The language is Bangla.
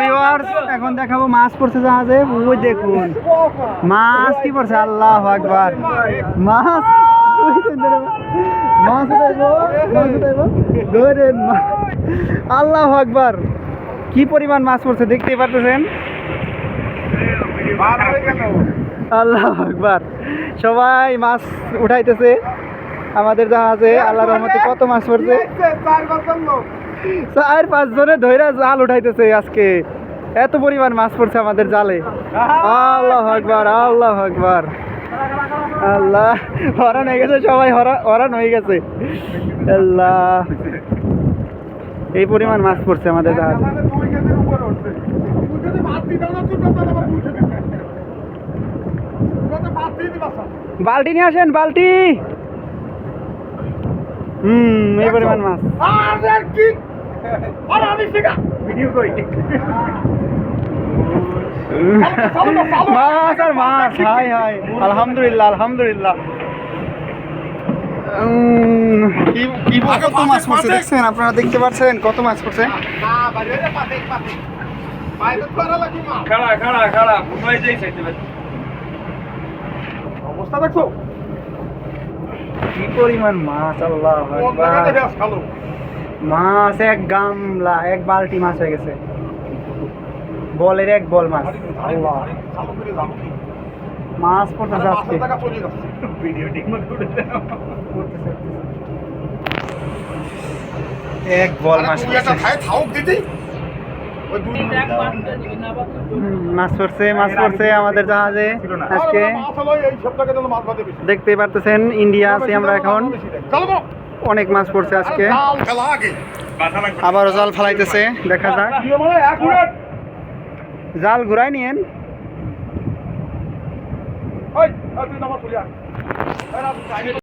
ভিউয়ার্স এখন দেখাবো মাছ পড়ছে জাহাজে। ওই দেখুন। মাছ কি পড়ছে? আল্লাহ আকবার। মাছ। মাছ। ধরেন আল্লাহ আকবার। কি পরিমাণ মাছ পড়ছে দেখতেই পারতেছেন? আল্লাহ আকবার। সবাই মাছ উঠাইতেছে। আমাদের জাহাজে আল্লাহ রহমতে কত মাছ পড়ছে? চার, পাঁচ জনে ধৈরা জাল উঠাইতেছে আজকে। এত পরিমাণ মাছ পড়ছে আমাদের জালে। আল্লাহ আকবার আল্লাহ আকবার। আল্লাহ হরান হয়ে গেছে সবাই হরা- হরান হয়ে গেছে। আল্লাহ। এই পরিমাণ মাছ পড়ছে আমাদের জাহাজে বালতি নিয়ে আসেন, বালতি। হুম, এই পরিমাণ মাছ। মাছ আর মাছ হাই হাই। আলহামদুলিল্লাহ আলহামদুলিল্লাহ। কি কি কত মাছ পড়ছে? দেখছেন আপনারা দেখতে পাচ্ছেন? কত মাছ পড়ছে? খাইতে অবস্থা দেখছ? কি পরিমাণ মাছ আল্লাহ। মাছ এক গামলা এক বালতি মাছ হয়ে গেছে। বলের এক বল মাছ। মাছ পড়তে যাচ্ছে এক বল মাছ মাছ পড়ছে মাছ পড়ছে আমাদের জাহাজে আজকে। দেখতেই পারতেছেন ইন্ডিয়া আছি আমরা এখন। অনেক মাছ পড়ছে আজকে। আবারও জাল ফালাইতেছে দেখা যাক। জাল ঘুরাই নিয়েন।